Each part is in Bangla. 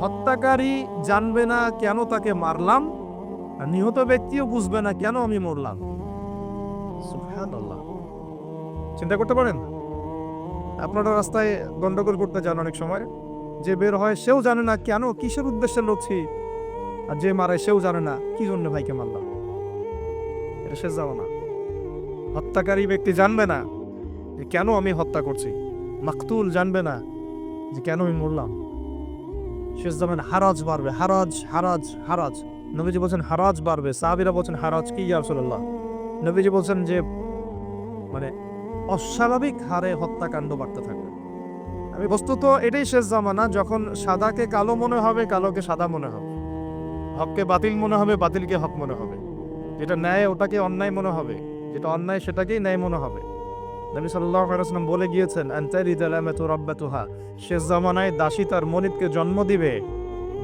হত্যাকারী জানবে না কেন তাকে মারলাম, আর নিহত ব্যক্তিও বুঝবে না কেন আমি মরলাম। চিন্তা করতে পারেন? আপনারা রাস্তায় গন্ডগোল করতে যান অনেক সময়। যে বের হয় সেও জানে না কেন কিসের উদ্দেশ্যে লড়ছি, আর যে মারে সেও জানে না কি জন্য ভাইকে মারলাম। এটা শেষ যাব না। হত্যাকারী ব্যক্তি জানবে না যে কেন আমি হত্যা করছি। মাকতুল জানবে না যে কেন আমি মরলাম। শেষ জামান হারাজ বাড়বে, হারাজ হারাজ হারাজ। নবীজি বলছেন, হারাজ বাড়বে। সাহাবিরা বলছেন, হারাজ কি ইয়ারসুল্লাহ নবীজি বলছেন যে মানে অস্বাভাবিক হারে হত্যাকাণ্ড বাড়তে থাকবে। আমি বস্তুত এটাই শেষ জামানা, যখন সাদাকে কালো মনে হবে, কালোকে সাদা মনে হবে। হককে বাতিল মনে হবে, বাতিলকে হক মনে হবে। যেটা ন্যায়, ওটাকে অন্যায় মনে হবে। যেটা অন্যায়, সেটাকেই ন্যায় মনে হবে। নবী আলাইহি বলে গিয়েছেন আনতারি দালামাতু রাব্বাতুহা শেষ জামানায় দাসী তার মনিবকে জন্ম দিবে।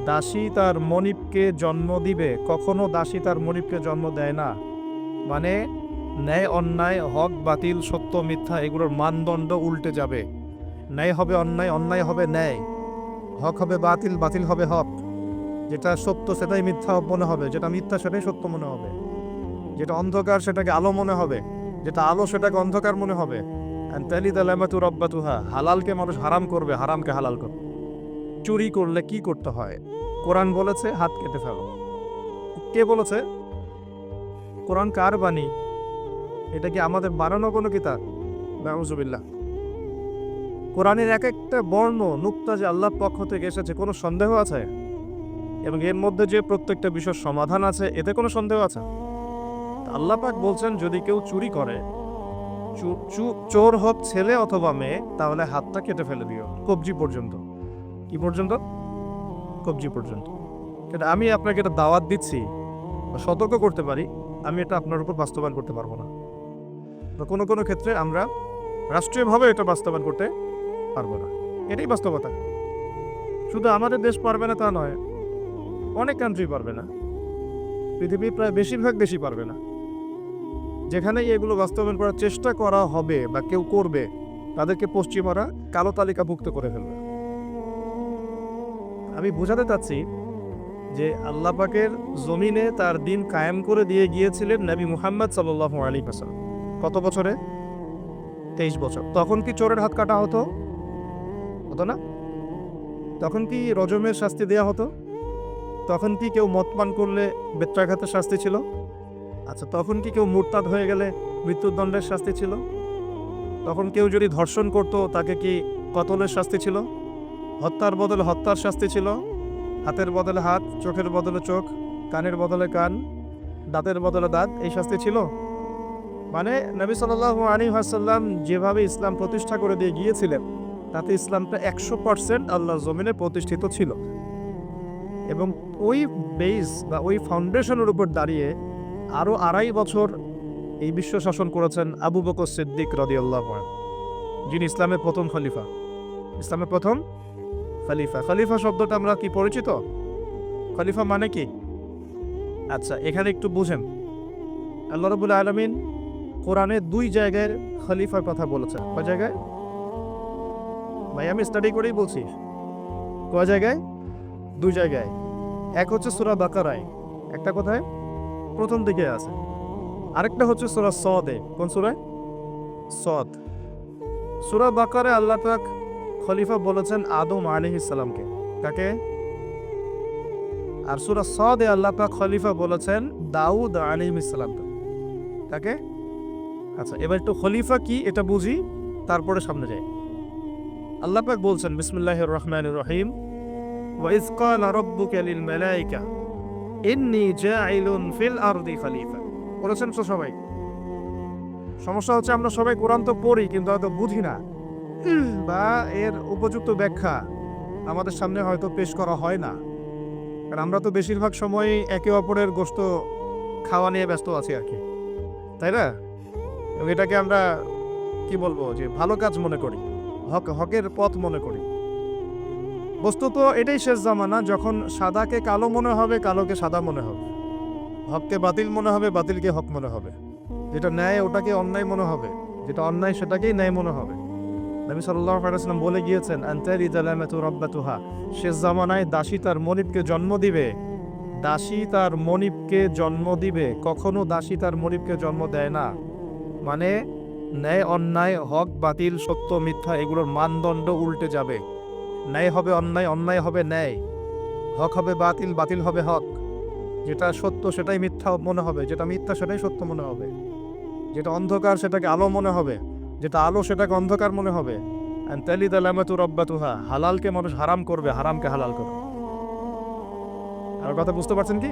দাসী তার মনিবকে জন্ম দিবে, কখনো দাসী তার মনিবকে জন্ম দেয় না। মানে ন্যায় অন্যায়, হক, বাতিল, সত্য, মিথ্যা, এগুলোর মানদণ্ড উল্টে যাবে। ন্যায় হবে অন্যায় অন্যায় হবে ন্যায়। হক হবে বাতিল বাতিল হবে হক। যেটা সত্য সেটাই মিথ্যা মনে হবে, যেটা মিথ্যা সেটাই সত্য মনে হবে। যেটা অন্ধকার সেটাকে আলো মনে হবে। যেটা আলো সেটাকে অন্ধকার মনে হবে। হালালকে মানুষ হারাম করবে, হারামকে হালাল করবে। চুরি করলে কি করতে হয়? কোরআন বলেছে, হাত কেটে ফেলো। কে বলেছে? কোরআন কার বাণী? এটা কি আমাদের বানানো কোনো কিতাব? নাউজুবিল্লাহ। কোরআনের এক একটা বর্ণ, নুক্তা যে আল্লাহর পক্ষ থেকে এসেছে, কোনো সন্দেহ আছে? এবং এর মধ্যে যে প্রত্যেকটা বিষয়ের সমাধান আছে, এতে কোনো সন্দেহ আছে? আল্লাহ পাক বলছেন, যদি কেউ চুরি করে চোর হোক ছেলে অথবা মেয়ে, তাহলে হাতটা কেটে ফেলে দিও, কবজি পর্যন্ত। কি পর্যন্ত? কবজি পর্যন্ত। কিন্তু আমি আপনাকে এটা দাওয়াত দিচ্ছি সতর্ক করতে পারি, আমি এটা আপনার উপর বাস্তবায়ন করতে পারব না। কোনো কোনো ক্ষেত্রে আমরা রাষ্ট্রীয়ভাবে এটা বাস্তবায়ন করতে পারব না। এটাই বাস্তবতা। শুধু আমাদের দেশ পারবে না তা নয়, অনেক কান্ট্রি পারবে না। পৃথিবীর প্রায় বেশিরভাগ দেশই পারবে না। যেখানেই এগুলো বাস্তবায়ন করার চেষ্টা করা হবে বা কেউ করবে, তাদেরকে পশ্চিমারা কালো তালিকাভুক্ত করে ফেলবে। আমি বোঝাতে চাচ্ছি যে আল্লাহ পাকের জমিনে তার দিন কায়েম করে দিয়ে গিয়েছিলেন নবী মুহাম্মদ সাল্লাহ আলী হাসান কত বছরে? তেইশ বছর। তখন কি চোরের হাত কাটা হতো? হতো না? তখন কি রজমের শাস্তি দেয়া হতো? তখন কি কেউ মদ পান করলে বেত্রাঘাতের শাস্তি ছিল? আচ্ছা তখন কি কেউ মুরতাদ হয়ে গেলে মৃত্যুদণ্ডের শাস্তি ছিল? তখন কেউ যদি ধর্ষণ করতো, তাকে কি কতলের শাস্তি ছিল? হত্যার বদলে হত্যার শাস্তি ছিল? হাতের বদলে হাত, চোখের বদলে চোখ, কানের বদলে কান, দাঁতের বদলে দাঁত, এই শাস্তি ছিল? মানে নবী সাল্লাহ আলী হাসাল্লাম যেভাবে ইসলাম প্রতিষ্ঠা করে দিয়ে গিয়েছিলেন, তাতে ইসলামটা একশো পার্সেন্ট আল্লাহ জমিনে প্রতিষ্ঠিত ছিল। এবং ওই বেস বা ওই ফাউন্ডেশনের উপর দাঁড়িয়ে আরও আড়াই বছর এই বিশ্ব শাসন করেছেন আবু বকর সিদ্দিক রদিয়াল্লাহ যিনি ইসলামের প্রথম খলিফা। ইসলামের প্রথম খলিফা। খলিফা শব্দটা আমরা কি পরিচিত? খলিফা মানে কি? আচ্ছা এখানে একটু বুঝেন। আল্লাহ রবুল আলমিন কোরআনে দুই জায়গায় খলিফার কথা বলেছেন। কয় জায়গায়? ভাই, আমি স্টাডি করেই বলছি। কয় জায়গায়? দুই জায়গায়। এক হচ্ছে সুরা বাকারায়। একটা কোথায়? প্রথম দিকে আছে। আরেকটা হচ্ছে সুরা সদে কোন সুরায় সদ সুরা বাকারে আল্লাহ পাক খলিফা বলেছেন আদম আলাইহিস সালামকে। কাকে? আর সুরা সদে আল্লাহ পাক খলিফা বলেছেন দাউদ আলাইহিস সালামকে। কাকে? আচ্ছা এবার একটু খলিফা কি এটা বুঝি, তারপরে সামনে যাই। আল্লাহ পাক বলছেন, বিসমিল্লাহির রহমান রহিম ওয়াইজ ক্বালা রাব্বুকা লিল ইন্নী জাইলুন ফিল আরদি খলিফা। বলেছেন তো সবাই? সমস্যা হচ্ছে আমরা সবাই কোরআন তো পড়ি, কিন্তু হয়তো বুঝি না। বা এর উপযুক্ত ব্যাখ্যা আমাদের সামনে হয়তো পেশ করা হয় না। কারণ আমরা তো বেশিরভাগ সময় একে অপরের গোস্ত খাওয়া নিয়ে ব্যস্ত আছি আর কি। তাই না? এটাকে আমরা, কি বলব, যে ভালো কাজ মনে করি, হক, হকের পথ মনে করি। বস্তুত এটাই শেষ জামানা, যখন সাদাকে কালো মনে হবে, কালোকে সাদা মনে হবে। হককে বাতিল মনে হবে, বাতিলকে হক মনে হবে। যেটা ন্যায়, ওটাকে অন্যায় মনে হবে। যেটা অন্যায়, সেটাকেই ন্যায় মনে হবে। নবী আলাইহি বলে গিয়েছেন শেষ জামানায় দাসী তার মনিবকে জন্ম দিবে। দাসী তার মনিবকে জন্ম দিবে। কখনো দাসী তার মনিবকে জন্ম দেয় না। মানে ন্যায়, অন্যায়, হক, বাতিল, সত্য, মিথ্যা, এগুলোর মানদণ্ড উল্টে যাবে। ন্যায় হবে অন্যায় অন্যায় হবে ন্যায়। হক হবে বাতিল বাতিল হবে হক। যেটা সত্য সেটাই মিথ্যা মনে হবে, যেটা মিথ্যা সেটাই সত্য মনে হবে। যেটা অন্ধকার সেটাকে আলো মনে হবে, যেটা আলো সেটাকে অন্ধকার মনে হবে। তালি দালামাতু রব্বাতুহা হালালকে মানুষ হারাম করবে, হারামকে হালাল করবে আর কথা বুঝতে পারছেন কি?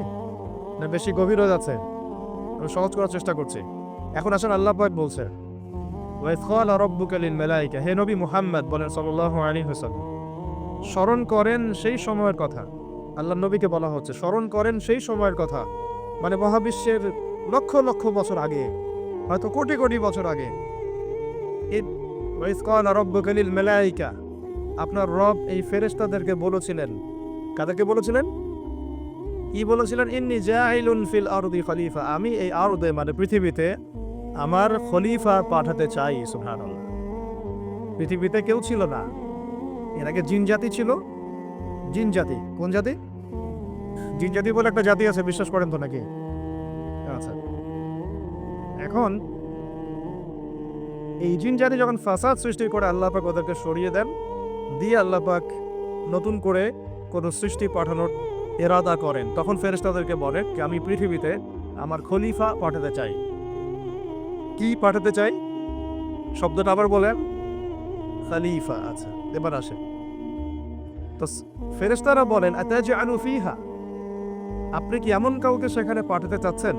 না, বেশি গভীর হয়ে যাচ্ছে। আমি সহজ করার চেষ্টা করছি। এখন আসলে আল্লাহ পাক বলছে ওয়াইদ ক্বালা রাব্বুকা লিল মালাইকা হে নবী মুহাম্মদ বলেন সাল্লাল্লাহু আলাইহি ওয়াসাল্লাম। স্মরণ করেন সেই সময়ের কথা। আল্লাহ নবীকে বলা হচ্ছে, স্মরণ করেন সেই সময়ের কথা। মানে মহাবিশ্বের লক্ষ লক্ষ বছর আগে, হয়তো কোটি কোটি বছর আগে। রাব্বুকা লিল আপনার রব এই ফেরেস্তাদেরকে বলেছিলেন। কাদেরকে বলেছিলেন? কি বলেছিলেন? ইন্নি জাইলুন ফিল আরদি খলিফা। আমি এই আরদে মানে পৃথিবীতে আমার খলিফা পাঠাতে চাই, সুবহানাল্লাহ। পৃথিবীতে কেউ ছিল না। এর আগে জিন জাতি ছিল। জিন জাতি। কোন জাতি? জিন জাতি বলে একটা জাতি আছে, বিশ্বাস করেন তো নাকি? আচ্ছা। এখন এই জিন জাতি যখন ফাসাদ সৃষ্টি করে আল্লাহ পাক ওদেরকে সরিয়ে দেন, দিয়ে আল্লাহ পাক নতুন করে কোনো সৃষ্টি পাঠানোর এরাদা করেন। তখন ফেরেশতাদেরকে বলেন যে আমি পৃথিবীতে আমার খলিফা পাঠাতে চাই। কি পাঠাতে চাই? শব্দটা আবার বলেন। এবার আসে তো ফেরেশতারা বলেন, আতাজআলু ফিহা? আপনি কি এমন কাউকে সেখানে পাঠাতে চাচ্ছেন?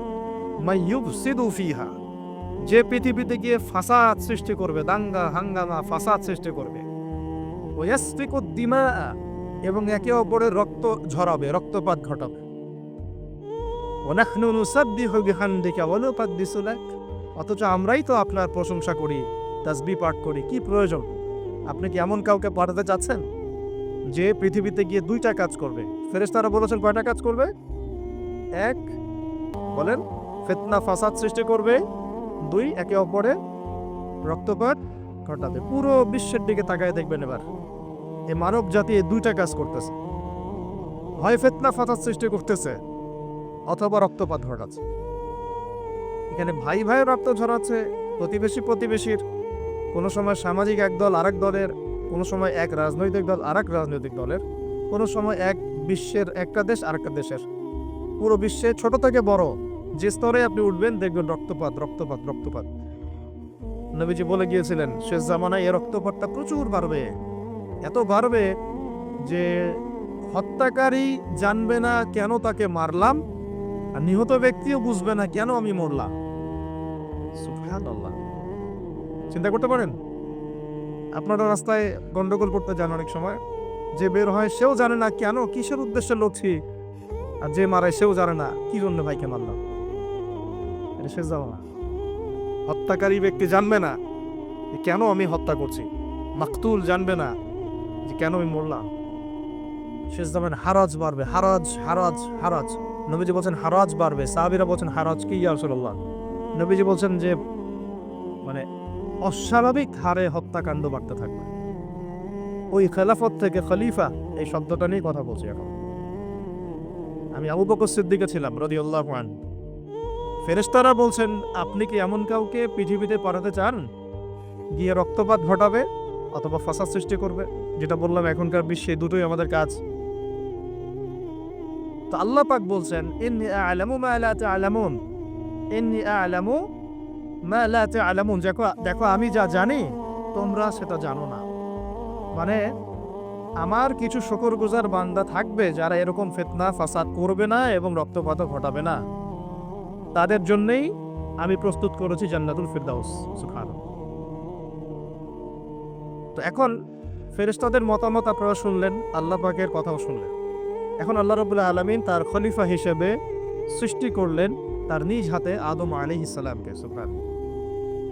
মাই ইউফসিদু ফিহা। যে পৃথিবীতে গিয়ে ফাসাদ সৃষ্টি করবে, দাঙ্গা, হাঙ্গামা, ফাসাদ সৃষ্টি করবে। দিমা এবং একে অপরের রক্ত ঝরাবে, রক্তপাত ঘটাবে। বিহামদিকা ওয়া নুকাদ্দিসু লাক। অথচ আমরাই তো আপনার প্রশংসা করি, তাসবিহ পাঠ করি, কি প্রয়োজন? আপনি কি এমন কাউকে পাঠাতে চাচ্ছেন? যে পৃথিবীতে গিয়ে দুইটা কাজ করবে। ফেরেশতারা বলেছেন, কয়টা কাজ করবে? এক, বলেন, ফিতনা ফাসাদ সৃষ্টি করবে। দুই, একে অপরে রক্তপাত ঘটাবে। পুরো বিশ্বের দিকে তাকায় দেখবেন এবার। এই মানব জাতি এই দুইটা কাজ করতেছে। হয় ফেতনা ফাসাদ সৃষ্টি করতেছে, অথবা রক্তপাত ঘটাচ্ছে। এখানে ভাই ভাই রক্ত ঝরাচ্ছে প্রতিবেশী প্রতিবেশীর কোনো সময় সামাজিক এক দল আরেক দলের, কোনো সময় এক রাজনৈতিক দল আরেক রাজনৈতিক দলের, কোনো সময় এক বিশ্বের একটা দেশ আরেকটা দেশের। পুরো বিশ্বে ছোট থেকে বড় যে স্তরে আপনি উঠবেন দেখবেন রক্তপাত রক্তপাত রক্তপাত। নবীজি বলে গিয়েছিলেন, শেষ জামানায় এ রক্তপাতটা প্রচুর বাড়বে। এত বাড়বে যে হত্যাকারী জানবে না কেন তাকে মারলাম, আর নিহত ব্যক্তিও বুঝবে না কেন আমি মরলাম। সুবহানাল্লাহ। চিন্তা করতে পারেন? আপনারা রাস্তায় গন্ডগোল করতে যান অনেক সময়। যে বের হয় সেও জানে না কেন কিসের উদ্দেশ্যে লড়ছি। আর যে মারায় সেও জানে না কি জন্য ভাইকে মারলাম। এটা যাব না। হত্যাকারী ব্যক্তি জানবে না যে কেন আমি হত্যা করছি। মাকতুল জানবে না যে কেন আমি মরলাম। শেষ জামান হারাজ বাড়বে। হারাজ হারাজ হারাজ। নবীজি বলছেন, হারাজ বাড়বে। সাহাবিরা বলছেন, হারাজ কি ইয়ারসুল্লাহ নবীজি বলছেন যে অস্বাভাবিক হারে হত্যাকাণ্ড বাড়তে থাকবে। ওই খেলাফত থেকে খলিফা এই শব্দটা নিয়ে কথা বলছি এখন। আমি আবু বকর সিদ্দিকে ছিলাম রদিউল্লাহ আন ফেরেশতারা বলছেন, আপনি কি এমন কাউকে পৃথিবীতে পাঠাতে চান? গিয়ে রক্তপাত ঘটাবে অথবা ফাসাদ সৃষ্টি করবে? যেটা বললাম, এখনকার বিশ্বে দুটোই আমাদের কাজ। তো আল্লাহ পাক বলছেন, ইন্নি আ'লামু মা লা তা'লামুন। ইন্নি আ'লামু তা'লামুন, দেখো দেখো, আমি যা জানি, তোমরা সেটা জানো না। মানে আমার কিছু শুকরগুজার বান্দা থাকবে যারা এরকম ফিতনা, ফাসাদ করবে না এবং রক্তপাত ঘটাবে না। তাদের জন্যই আমি প্রস্তুত করেছি জান্নাতুল ফিরদাউস সুখান তো এখন ফেরেশতাদের মতামত আপনারা শুনলেন, আল্লাহ পাকের কথাও শুনলেন। এখন আল্লাহ রবুল্লাহ আলমিন তার খলিফা হিসেবে সৃষ্টি করলেন, তার নিজ হাতে আদম আলী ইসালামকে সুফান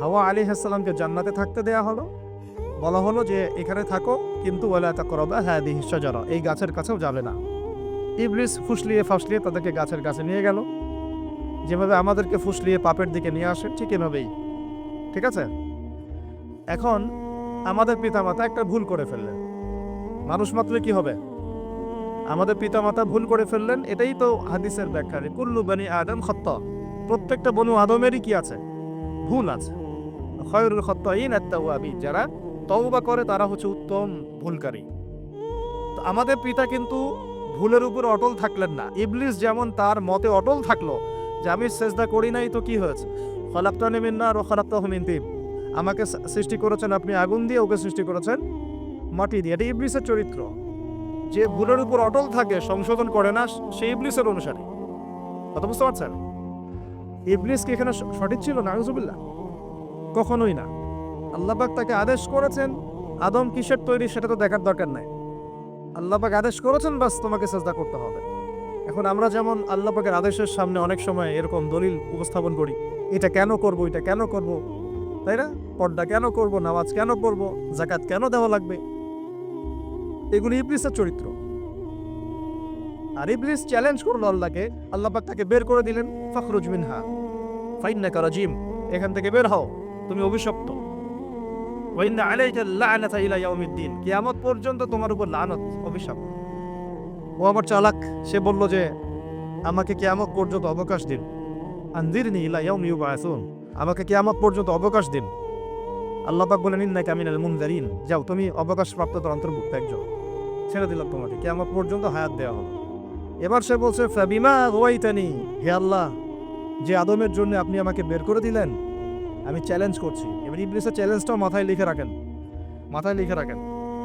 হাওয়া আলী সাল্লামকে জান্নাতে থাকতে দেয়া হলো। বলা হলো যে, এখানে থাকো, কিন্তু ওলা তা করবা হ্যাঁ দিহি সজারা এই গাছের কাছেও যাবে না। ইবলিস ফুসলিয়ে ফাসলিয়ে তাদেরকে গাছের কাছে নিয়ে গেল। যেভাবে আমাদেরকে ফুসলিয়ে পাপের দিকে নিয়ে আসে, ঠিক এভাবেই। ঠিক আছে? এখন আমাদের পিতামাতা একটা ভুল করে ফেললেন। মানুষ মাত্র কি হবে? আমাদের পিতামাতা ভুল করে ফেললেন, এটাই তো হাদিসের ব্যাখ্যা। কুল্লু বানি আদম খত্ত। প্রত্যেকটা বনু আদমেরই কি আছে? ভুল আছে। যারা তওবা করে তারা হচ্ছে উত্তম ভুলকারী। আমাদের পিতা কিন্তু ভুলের উপর অটল থাকলেন না। ইবলিস যেমন তার মতে অটল থাকল যে, আমি সেজদা করি নাই তো কি হয়েছে? খলাপ্তানি মিন্না আর খলাপ্তাহ মিন তিব আমাকে সৃষ্টি করেছেন আপনি আগুন দিয়ে, ওকে সৃষ্টি করেছেন মাটি দিয়ে। এটা ইবলিসের চরিত্র। যে ভুলের উপর অটল থাকে, সংশোধন করে না, সে ইবলিসের অনুসারী। কথা বুঝতে পারছেন? ইবলিস কি এখানে সঠিক ছিল? না আউজুবিল্লাহ কখনোই না। আল্লাহবাক তাকে আদেশ করেছেন, আদম কিসের তৈরি সেটা তো দেখার দরকার নাই। আল্লাহবাক আদেশ করেছেন, বাস তোমাকে চেষ্টা করতে হবে। এখন আমরা যেমন আল্লাহ পাকের আদেশের সামনে অনেক সময় এরকম দলিল উপস্থাপন করি, এটা কেন করব, এটা কেন করব, তাই না? পর্দা কেন করব, নামাজ কেন করব জাকাত কেন দেওয়া লাগবে? এগুলি ইবলিসের চরিত্র। আর ইবলিস চ্যালেঞ্জ করল আল্লাহকে আল্লাহ পাক তাকে বের করে দিলেন, ফখরুজ মিনহা ফাইন্না কারাজিম এখান থেকে বের হও। তুমি অভিশপ্ত। ওয়াইন্না আলাইকা লা'নাতা ইলা ইয়াউমিদ্দিন। কিয়ামত পর্যন্ত তোমার উপর লানত, অভিশাপ। ও আমার চালাক, সে বলল যে, আমাকে কিয়ামত পর্যন্ত অবকাশ দিন। আনজিরনি ইলা ইয়াউমি ইউবাসুন। আমাকে কিয়ামত পর্যন্ত অবকাশ দিন। আল্লাহ পাক বলেন, ইন্নাকা মিনাল মুনজারিন। যাও, তুমি অবকাশ প্রাপ্তদের অন্তর্ভুক্ত একজন। ছেড়ে দিলাম তোমাকে, কিয়ামত পর্যন্ত হায়াত দেওয়া হবে। এবার সে বলছে, ফাবিমা গোয়াইতানি, হে আল্লাহ, যে আদমের জন্য আপনি আমাকে বের করে দিলেন আমি চ্যালেঞ্জ করছি এবার ইবলিসের চ্যালেঞ্জটাও মাথায় লিখে রাখেন মাথায় লিখে রাখেন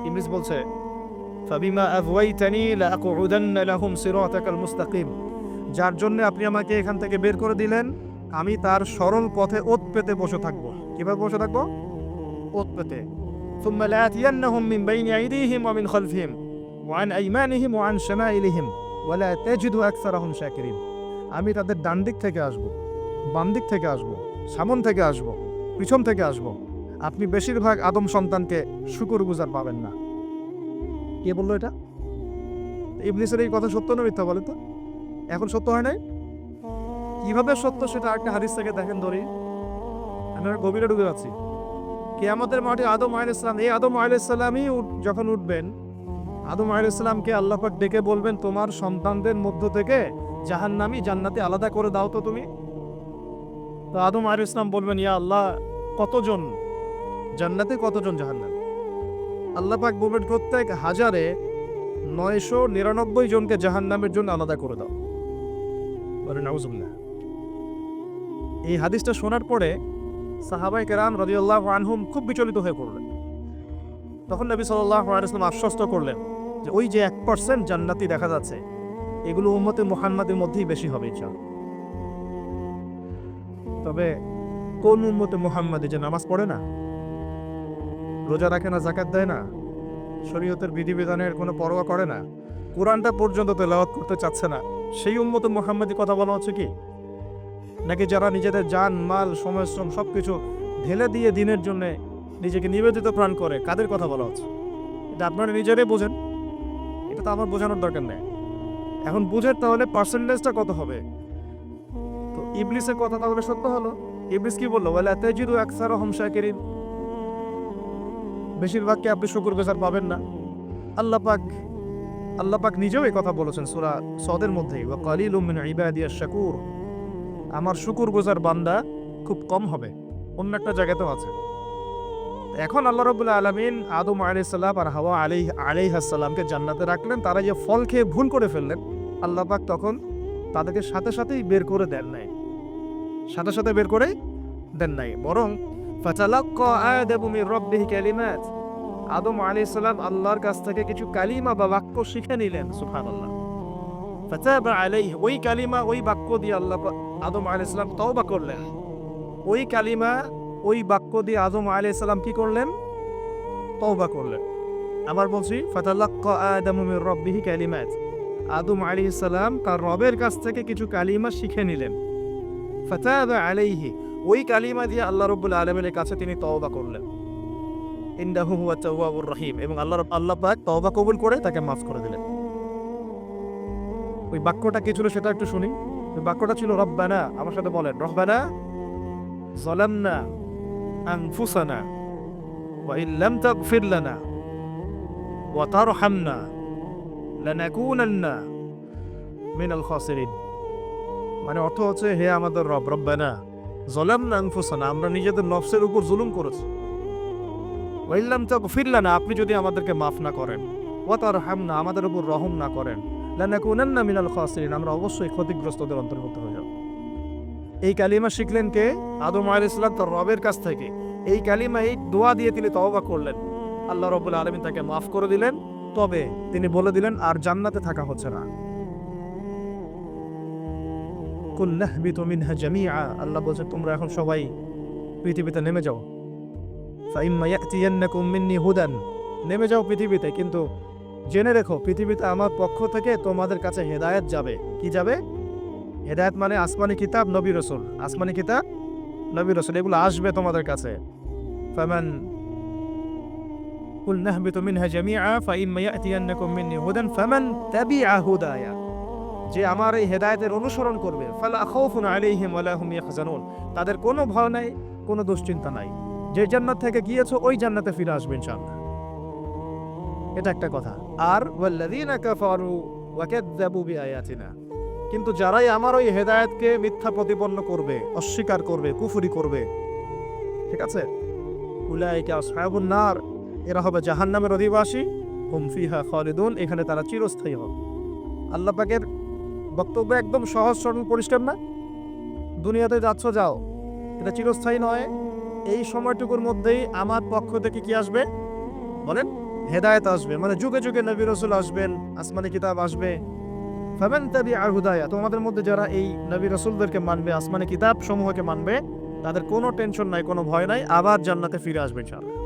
ইবলিস বলছে ফাবিমা আফওয়াইতানি লাআকুউদান্না লাহুম সিরাতাকাল মুস্তাকিম যার জন্য আপনি আমাকে এখান থেকে বের করে দিলেন আমি তার সরল পথে ওত পেতে বসে থাকবো কিভাবে বসে থাকবো ওত পেতে ثم لآتينهم من بين أيديهم ومن خلفهم وعن أيمانهم وعن شمائلهم ولا تجد أكثرهم شاكرين আমি তাদের ডান দিক থেকে আসব বাম দিক থেকে আসব সামন থেকে আসব, পিছন থেকে আসব। আপনি বেশিরভাগ আদম সন্তানকে শুকুর গুজার পাবেন না। কে বলল এটা? ইবলিসের এই কথা সত্য না মিথ্যা বলে তো? এখন সত্য হয় নাই? কীভাবে সত্য সেটা একটা হাদিস থেকে দেখেন ধরি আমি গভীরে ডুবে আছি। আমাদের মাঠে আদম আলাইসালাম এই আদম আলাইসালামই যখন উঠবেন, আদম আলাইসালামকে আল্লাপাক ডেকে বলবেন, তোমার সন্তানদের মধ্য থেকে জাহান্নামি জান্নাতে আলাদা করে দাও তো তুমি। তো আদম আলাইহিস ইসলাম বলবেন, ইয়া আল্লাহ, কতজন? জান্নাতে কতজন জাহান্নামী? আল্লাহ পাক বলবেন, প্রত্যেক হাজারে নয়শো নিরানব্বই জনকে জাহান্নামের জন্য আলাদা করে দাও। এই হাদিসটা শোনার পরে সাহাবাই কেরাম রাদিয়াল্লাহ আনহুম খুব বিচলিত হয়ে পড়লেন। তখন নবী সাল্লাহ আলাইসলাম আশ্বস্ত করলেন যে, ওই যে এক পার্সেন্ট জান্নাতি দেখা যাচ্ছে, এগুলো উম্মতে মুহাম্মাদের মধ্যেই বেশি হবে, ইনশাআল্লাহ। তবে কোন উন্মতে মুহাম্মাদি যে নামাজ পড়ে না? রোজা রাখে না জাকাত দেয় না, শরীয়তের বিধিবিধানের কোনো পরোয়া করে না, কোরআনটা পর্যন্ত তেলাওয়াত করতে চাচ্ছে না, সেই উম্মত মোহাম্মদী কথা বলা হচ্ছে কি? নাকি যারা নিজেদের যান মাল সময় শ্রম সব কিছু ঢেলে দিয়ে দিনের জন্য নিজেকে নিবেদিত প্রাণ করে, কাদের কথা বলা হচ্ছে? এটা আপনারা নিজেরাই বোঝেন। এটা তো আমার বোঝানোর দরকার নেই। এখন বুঝেন তাহলে পার্সেন্টেজটা কত হবে? ইবলিসের কথা তাহলে সত্য হলো? ইবলিস কি বলল? বলে তেজিদু একসার হমশাকিরিন বেশিরভাগকে আপনি শুকুর বেজার পাবেন না। আল্লাহ পাক আল্লাহ পাক নিজেও এই কথা বলেছেন সূরা সদের মধ্যেই। ওয়া কালিলুম মিন ইবাদিয়াশ শাকুর আমার শুকুর গুজার বান্দা খুব কম হবে। অন্য একটা জায়গাতেও আছে। এখন আল্লাহ রাব্বুল আলামিন আদম আলাইহিস সালাম আর হাওয়া আলাইহি আলাইহিস সালামকে জান্নাতে রাখলেন। তারা যে ফল খেয়ে ভুল করে ফেললেন, আল্লাহ পাক তখন তাদেরকে সাথে সাথেই বের করে দেন নাই। সাথে সাথে বের করে দেন নাই। বরং আদামু আলাইহিস সালাম আল্লাহর কাছ থেকে কিছু কালিমা বা বাক্য শিখে নিলেন ফাতাবা আলাইহি, ওই কালিমা, ওই বাক্য দিয়ে আল্লাহ আদম আলাইহিস সালাম তওবা করলেন। ওই কালিমা, ওই বাক্য দিয়ে আদম আলাইহিস সালাম কি করলেন? তওবা করলেন। আবার বলছি, ফাতালাক্কা আদামু মির রাব্বিহি কালিমাত। আদম আলাইহিস সালাম তার রবের কাছ থেকে কিছু কালিমা শিখে নিলেন। ফাতাবা আলাইহি, ওই কালিমা দিয়ে আল্লাহ রব্বুল আলমিনের কাছে তিনি তওবা করলেন। ইন্দাহু হুয়া তাওয়াবুর রহিম এবং আল্লাহ আল্লাহ পাক তওবা কবুল করে তাকে মাফ করে দিলেন। ওই বাক্যটা কি ছিল সেটা একটু শুনি। ওই বাক্যটা ছিল, রব্বানা আমার সাথে বলেন, রব্বানা জলামনা আনফুসানা ওয়া ইন লাম তাগফির লানা ওয়া তারহামনা লানাকুনান্না মিনাল খাসিরিন। মানে অর্থ হচ্ছে, হে আমাদের রব, রব্বানা জলাম না আমরা নিজেদের নফসের উপর জুলুম করেছি। ওয়াইল্লাম তাগফির লানা, আপনি যদি আমাদেরকে মাফ না করেন, ওয়া তারহামনা, আমাদের উপর রহম না করেন মিনাল আমরা অবশ্যই ক্ষতিগ্রস্তদের অন্তর্ভুক্ত হয়ে যাব। এই কালিমা শিখলেন কে? আদম আলাইহিস সালাম তার রবের কাছ থেকে। এই কালিমা, এই দোয়া দিয়ে তিনি তওবা করলেন। আল্লাহ রব্বুল আলামিন তাকে মাফ করে দিলেন। তবে তিনি বলে দিলেন, আর জান্নাতে থাকা হচ্ছে না। কুল নাহবিতু মিনহা জামিআ আল্লাহ বলছে তোমরা এখন সবাই পৃথিবীতে নেমে যাও ফাইম্মা ইয়াতিয়ান্নাকুম মিন্নি হুদান নেমে যাও পৃথিবীতে কিন্তু জেনে রেখো পৃথিবীতে আমার পক্ষ থেকে তোমাদের কাছে হেদায়েত যাবে কি যাবে হেদায়েত মানে আসমানি কিতাব নবী রসুল আসমানি কিতাব নবী রসুল এগুলো আসবে তোমাদের কাছে ফামান قل نهبط منها جميعا فإما يأتينكم مني هدى فمن تبع هدايا যে আমার এই হেদায়েতের অনুসরণ করবে। ফালা তাদের কোনো ভয় নাই, কোনো দুশ্চিন্তা নাই। যে জান্নাত থেকে গিয়েছো, ওই জান্নাতে ফিরে আসবে ইনশাআল্লাহ। এটা একটা কথা। আর ওয়াল্লাযীনা কাফারু ওয়া কাযযাবু বিআয়াতিনা। কিন্তু যারাই আমার ওই হেদায়েতকে মিথ্যা প্রতিপন্ন করবে, অস্বীকার করবে, কুফরি করবে, ঠিক আছে? উলাইকা আসহাবুন নার। এরা হবে জাহান্নামের অধিবাসী। হুম ফিহা খালিদুন। এখানে তারা চিরস্থায়ী হবে। আল্লাহ পাকের বক্তব্য একদম সহজ, সরল, পরিষ্কার না? দুনিয়াতে যাচ্ছ, যাও। এটা চিরস্থায়ী নয়। এই সময়টুকুর মধ্যেই আমার পক্ষ থেকে কি আসবে? বলেন। হেদায়েত আসবে। মানে যুগে যুগে নবী রসুল আসবেন, আসমানি কিতাব আসবে। ফামান তাবি হুদায়া, তোমাদের মধ্যে যারা এই নবী রসুলদেরকে মানবে, আসমানি কিতাব সমূহকে মানবে, তাদের কোনো টেনশন নাই, কোনো ভয় নাই। আবার জান্নাতে ফিরে আসবে ইনশাআল্লাহ।